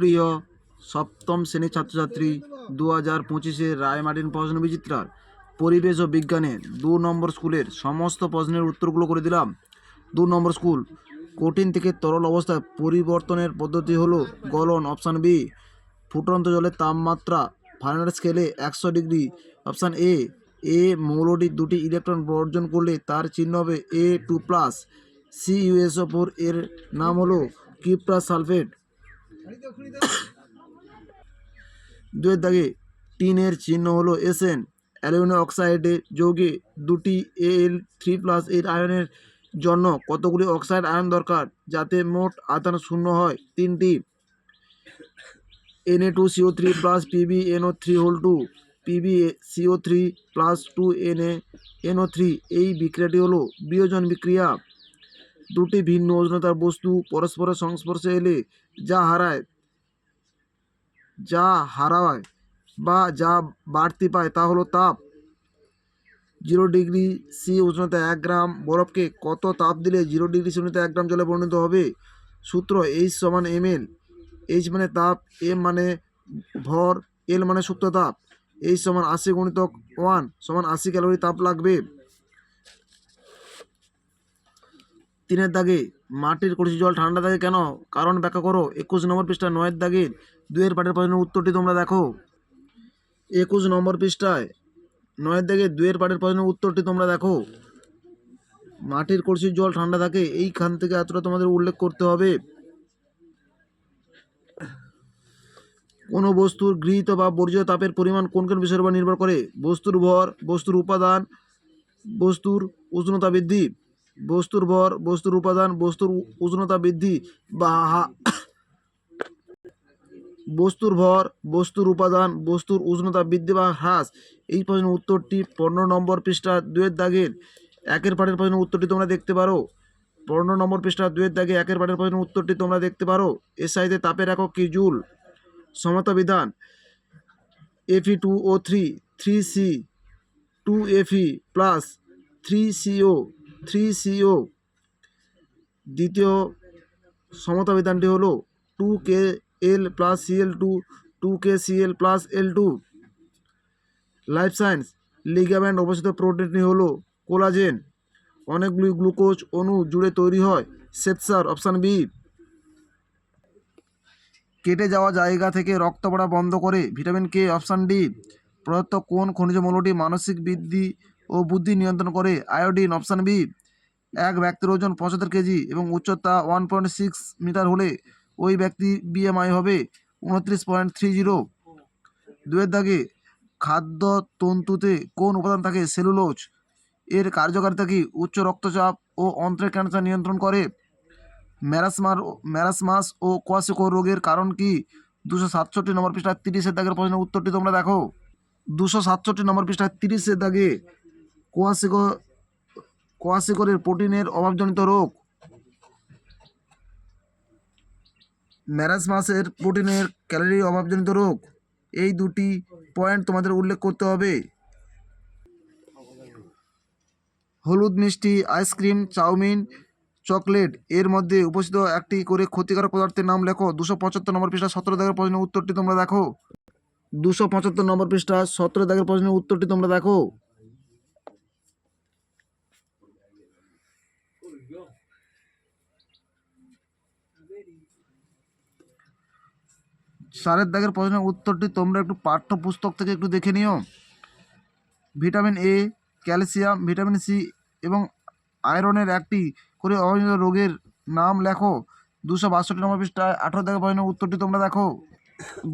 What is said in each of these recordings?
প্রিয় সপ্তম শ্রেণির ছাত্রছাত্রী দু হাজার পঁচিশের রায়মার্টিন প্রশ্ন বিচিত্রার পরিবেশ ও বিজ্ঞানে দু নম্বর স্কুলের সমস্ত প্রশ্নের উত্তরগুলো করে দিলাম। দু নম্বর স্কুল, কঠিন থেকে তরল অবস্থায় পরিবর্তনের পদ্ধতি হলো গলন অপশান বি, ফুটন্ত জলের তাপমাত্রা ফারেনহাইট স্কেলে একশো ডিগ্রি, অপশান এ এ মৌলটি দুটি ইলেকট্রন বর্জন করলে তার চিহ্ন হবে A two plus, C USO four এর নাম হলো কিপ্রাস সালফেট। দুয়ের দাগে টিনের চিহ্ন হলো এসএন অ্যালুমিনিয়াম অক্সাইডে যৌগে দুটি এ এল থ্রি প্লাস এর আয়নের জন্য কতগুলি অক্সাইড আয়ন দরকার? যাতে মোট আয়তন শূন্য হয়। তিনটি। NA two CO three plus PB NO three whole two PB CO three plus two N NA NO three এই বিক্রিয়াটি হলো বিয়োজন বিক্রিয়া। দুটি ভিন্ন উষ্ণতার বস্তু পরস্পরের সংস্পর্শে এলে যা হারায় যা হারায় বা যা বাড়তি পায় তা হলো তাপ। জিরো ডিগ্রি সি উষ্ণতা এক গ্রাম বরফকে কত তাপ দিলে জিরো ডিগ্রি সি উষ্ণতা এক গ্রাম জলে পরিণত হবে? সূত্র এইচ সমান এম এল এইচ মানে তাপ এম মানে ভর এল মানে সুপ্ত তাপ। এইচ সমান আশি গুণিতক ওয়ান সমান আশি ক্যালোরি তাপ লাগবে। তিনের দাগে, মাটির কলসি জল ঠান্ডা থাকে কেন? কারণ ব্যাখ্যা করো, একুশ নম্বর পৃষ্ঠা নয়ের দাগে দুয়ের পাটের প্রশ্নের উত্তরটি তোমরা দেখো। একুশ নম্বর পৃষ্ঠায় নয়ের দাগে দুয়ের পাটের প্রশ্নের উত্তরটি তোমরা দেখো। মাটির কলসির জল ঠান্ডা থাকে, এইখান থেকে এতটা তোমাদের উল্লেখ করতে হবে। কোনো বস্তুর গৃহীত বা বর্জিত তাপের পরিমাণ কোন কোন বিষয়ের উপর নির্ভর করে? বস্তুর ভর, বস্তুর উপাদান, বস্তুর উষ্ণতা বৃদ্ধি। বস্তুর ভর, বস্তুর উপাদান, বস্তুর উষ্ণতা বৃদ্ধি বা বস্তুর ভর, বস্তুর উপাদান, বস্তুর উষ্ণতা বৃদ্ধি বা হ্রাস। এই প্রশ্নের উত্তরটি পনেরো নম্বর পৃষ্ঠা দুয়ের দাগের একের পাঠের প্রশ্নের উত্তরটি তোমরা দেখতে পারো। পনেরো নম্বর পৃষ্ঠা দুয়ের দাগে একের পাঠের প্রশ্নের উত্তরটি তোমরা দেখতে পারো। এর সাইডে তাপের একক কি জুল? সমতা বিধান FE two O three three C two FE plus three CO three CO দ্বিতীয় সমতা বিধানটি হলো two K L plus CL two two K CL plus L two. Life science ligament অবস্থিত প্রোটিনটি হল কোলাজেন। অনেকগুলি গ্লুকোজ অণু জুড়ে তৈরি হয়। শ্বেতসার অপশান বি। কেটে যাওয়া জায়গা থেকে রক্ত পড়া বন্ধ করে ভিটামিন কে অপশান ডি। প্রদত্ত কোন খনিজ মৌলটি মানসিক বৃদ্ধি ও বুদ্ধি নিয়ন্ত্রণ করে। আয়োডিন অপশান বি, এক ব্যক্তির ওজন পঁচাত্তর কেজি এবং উচ্চতা ওয়ান পয়েন্ট সিক্স মিটার হলে ওই ব্যক্তি বিএমআই হবে উনত্রিশ পয়েন্ট থ্রি জিরো। দুয়ের দাগে খাদ্য তন্তুতে কোন উপাদান থাকে? সেলুলোজ। এর কার্যকারিতা কি? উচ্চ রক্তচাপ ও অন্ত্রের ক্যান্সার নিয়ন্ত্রণ করে। ম্যারাসমার ম্যারাসমাস ও কোয়াশিকো রোগের কারণ কি? দুশো সাতষট্টি নম্বর পৃষ্ঠা তিরিশের দাগের প্রশ্নের উত্তরটি তোমরা দেখো। দুশো সাতষট্টি নম্বর পৃষ্ঠা তিরিশের দাগে কোয়াশিকো কোয়াশিকরের প্রোটিনের অভাবজনিত রোগ। ম্যারাসমাসের প্রোটিনের ক্যালোরি অভাবজনিত রোগ। এই দুটি পয়েন্ট তোমাদের উল্লেখ করতে হবে। হলুদ মিষ্টি, আইসক্রিম, চাউমিন, চকলেট এর মধ্যে উপস্থিত একটি করে ক্ষতিকারক পদার্থের নাম লেখো। দুশো পঁচাত্তর নম্বর পৃষ্ঠা সতেরো দাগের প্রশ্নের উত্তরটি তোমরা দেখো। দুশো পঁচাত্তর নম্বর পৃষ্ঠা সতেরো দাগের প্রশ্নের উত্তরটি তোমরা দেখো। সারের দাগের প্রশ্নের উত্তরটি তোমরা একটু পাঠ্যপুস্তক থেকে একটু দেখে নিও। Vitamin A calcium, vitamin C এবং আয়রনের একটি করে অভাবজনিত রোগের নাম লেখো। দুশো বাষট্টি নম্বর পৃষ্ঠায় আঠারো দাগের প্রশ্নের উত্তরটি তোমরা দেখো।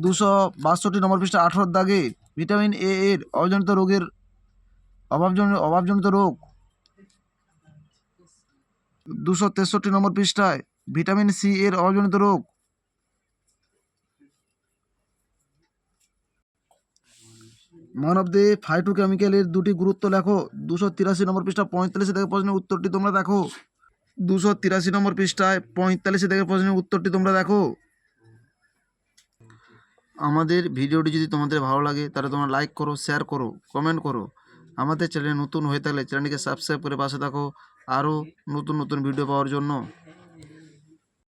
দুশো বাষট্টি নম্বর পৃষ্ঠা আঠেরো দাগে ভিটামিন এ এর অভাবজনিত রোগের অভাবজনিত অভাবজনিত রোগ দুশো তেষট্টি নম্বর পৃষ্ঠায় ভিটামিন সি এর অভাবজনিত রোগ। মানবদে ফাইটোকেমিক্যালের দুটি গুরুত্ব লেখো। দুশো তিরাশি নম্বর পৃষ্ঠা পঁয়তাল্লিশে থেকে প্রশ্নের উত্তরটি তোমরা দেখো। দুশো তিরাশি নম্বর পৃষ্ঠায় পঁয়তাল্লিশে থেকে প্রশ্নের উত্তরটি তোমরা দেখো। আমাদের ভিডিওটি যদি তোমাদের ভালো লাগে, তাহলে তোমরা লাইক করো শেয়ার করো কমেন্ট করো। আমাদের চ্যানেলে নতুন হয়ে থাকলে চ্যানেলটিকে সাবস্ক্রাইব করে পাশে থাকো। আরও নতুন নতুন ভিডিও পাওয়ার জন্য।